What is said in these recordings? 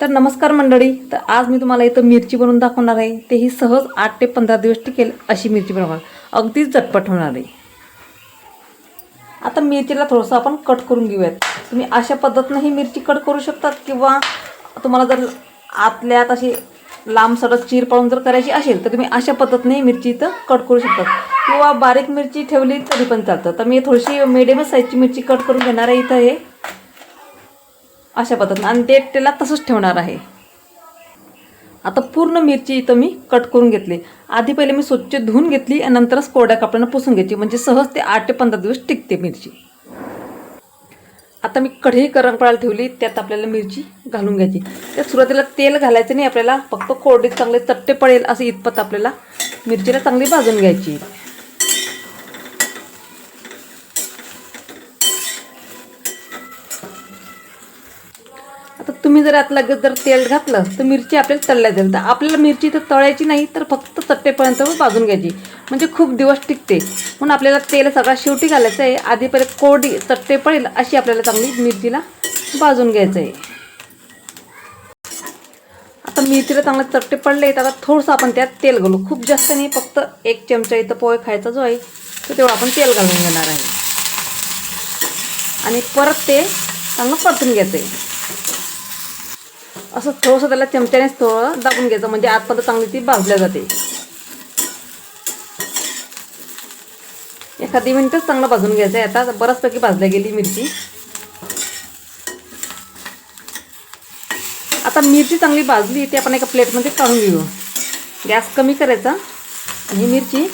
तर नमस्कार मंडळी तर आज मी तुम्हाला इथं मिरची बनवून दाखवणार आहे. तेही सहज आठ ते पंधरा दिवस टिकेल अशी मिरची बनवणार. अगदीच झटपट होणार आहे. आता मिरचीला थोडंसं आपण कट करून घेऊयात. तुम्ही अशा पद्धतीनं ही मिरची कट करू शकतात किंवा तुम्हाला जर आतल्या आत अशी लांब सडक चीर पाळून जर करायची असेल तर तुम्ही अशा पद्धतीने ही मिरची इथं कट करू शकतात. किंवा बारीक मिरची ठेवली तरी पण चालतं. तर मी थोडीशी मिडियम साईजची मिरची कट करून घेणार आहे इथं हे. अशा पद्धतीनं. आणि ते त्याला तसंच ठेवणार आहे. आता पूर्ण मिरची इथं मी कट करून घेतली. आधी पहिले मी स्वच्छ धुवून घेतली आणि नंतरच कोरड्या कपड्यानं पुसून घ्यायची. म्हणजे सहज ते आठ ते पंधरा दिवस टिकते मिरची. आता मी कढई गरम पडायला ठेवली. त्यात आपल्याला मिरची घालून घ्यायची. त्यात सुरुवातीला तेल घालायचं नाही. आपल्याला फक्त कोरडीत चांगले चट्टे पडेल असं इतपत आपल्याला मिरचीला चांगली भाजून घ्यायची. आता तुम्ही जर आत लगेच जर तेल घातलं तर मिरची आपल्याला तळल्या जाईल. तर आपल्याला मिरची तर तळायची नाही तर फक्त चट्टेपर्यंत भाजून घ्यायची. म्हणजे खूप दिवस टिकते. म्हणून आपल्याला तेल सगळा शेवटी घालायचं आहे. आधी पहिले कोरडी चट्टे पडेल अशी आपल्याला चांगली मिरचीला भाजून घ्यायचं आहे. आता मिरचीला चांगले चट्टे पडले तर आता थोडंसं आपण त्यात तेल घालू. खूप जास्त नाही फक्त एक चमचा इथं पोहे खायचा जो आहे तो तेवढं आपण तेल घालून घेणार आहे. आणि परत ते चांगलं परतून घ्यायचं आहे. असं थोडंसं त्याला चमच्यानेच थोडं दाबून घ्यायचं म्हणजे आतपर्यंत चांगली ती भाजल्या जाते. एखादी मिनिटच चांगलं भाजून घ्यायचं आहे. आता बऱ्याचपैकी भाजल्या गेली मिरची. आता मिरची चांगली भाजली ती आपण एका प्लेटमध्ये काढून घेऊ. गॅस कमी करायचा आणि ही मिरची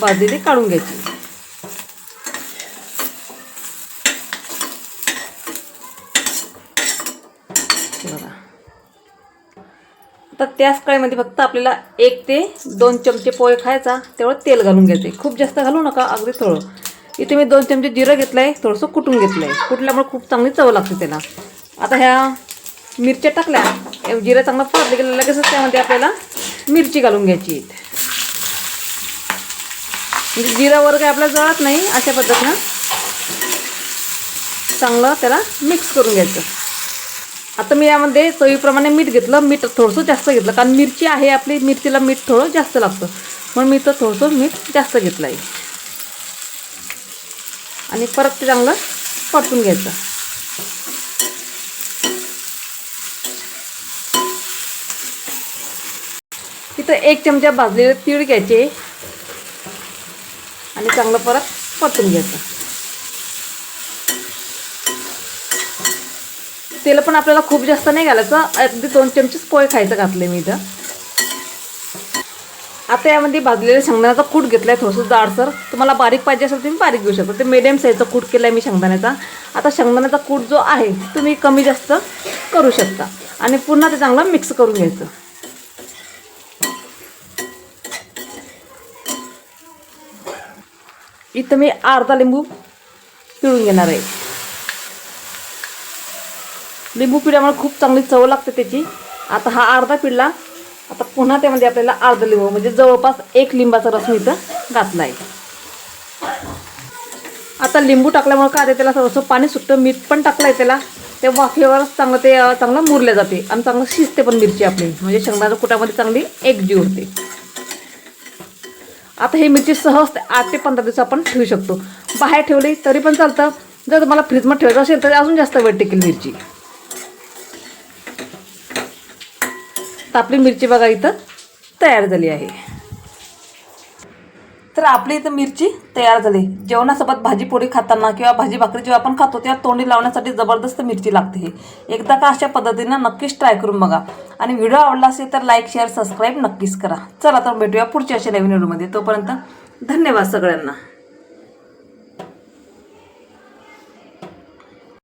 भाजलेली काढून घ्यायची. बघा. तर त्याच कळीमध्ये फक्त आपल्याला एक ते दोन चमचे पोहे खायचा तेवढं तेल घालून घ्यायचे. खूप जास्त घालू नका अगदी थोडं. इथे मी दोन चमचे जिरं घेतलं आहे थोडंसं कुटून घेतलं आहे कुटल्यामुळे खूप चांगली चव लागते त्याला. आता ह्या मिरच्या टाकल्या जिरं चांगलं फाटलं गेलं लगेचच त्यामध्ये आपल्याला मिरची घालून घ्यायची. म्हणजे जिरावर काही आपल्याला जळत नाही अशा पद्धतीनं चांगलं त्याला मिक्स करून घ्यायचं. आता मी यामध्ये चवीप्रमाणे मीठ घेतलं. मीठ थोडंसं जास्त घेतलं. कारण मिरची आहे आपली मिरचीला मीठ थोडं जास्त लागतं. म्हणून मी तर थोडंसं मीठ जास्त घेतलं आहे आणि परत ते चांगलं परतून घ्यायचं. तिथं एक चमचा भाजलेले तीळ घ्यायचे. आणि चांगलं परत परतून घ्यायचं. तेल पण आपल्याला खूप जास्त नाही घालायचं. अगदी दोन चमचेच पोहे खायचं घातले मी इथं. आता यामध्ये भाजलेल्या शेंगदाण्याचा कूट घेतलाय थोडंसं जाडसर. तुम्हाला बारीक पाहिजे असेल तुम्ही बारीक घेऊ शकता. ते मिडियम साईजचा कूट केला आहे मी शेंगदाण्याचा. आता शेंगदाण्याचा कूट जो आहे तुम्ही कमी जास्त करू शकता. आणि पुन्हा ते चांगलं मिक्स करून घ्यायचं. इथं मी अर्धा लिंबू पिळून घेणार आहे. लिंबू पिढ्यामुळे खूप चांगली चव लागते त्याची. आता हा अर्धा पिळला आता पुन्हा त्यामध्ये आपल्याला अर्धा लिंबू म्हणजे जवळपास एक लिंबाचा रस मी इथं घातला आहे. आता लिंबू टाकल्यामुळे काय ते त्याला थोडंसं पाणी सुटतं मीठ पण टाकलं आहे त्याला. ते वाफेवरच चांगलं ते चांगलं मुरले जाते आणि चांगलं शिजते पण मिरची आपली. म्हणजे शेंगदाच्या कुटामध्ये चांगली एकजीव होते. आता ही मिरची सहज ते आठ ते पंधरा दिवस आपण ठेवू शकतो. बाहेर ठेवली तरी पण चालतं. जर तुम्हाला फ्रीजमध्ये ठेवायचं असेल तर अजून जास्त वेळ टिकेल मिरची. तर आपली मिरची बघा इथं तयार झाली आहे. तर आपली इथं मिरची तयार झाली. जेवणासोबत भाजी पोळी खाताना किंवा भाजी भाकरी जेव्हा आपण खातो तेव्हा तोंडी लावण्यासाठी जबरदस्त मिरची लागते ही. एकदा का अशा पद्धतीनं नक्कीच ट्राय करून बघा. आणि व्हिडिओ आवडला असेल तर लाईक शेअर सबस्क्राईब नक्कीच करा. चला तर भेटूया पुढच्या अशा नवीन व्हिडिओमध्ये. तोपर्यंत धन्यवाद सगळ्यांना.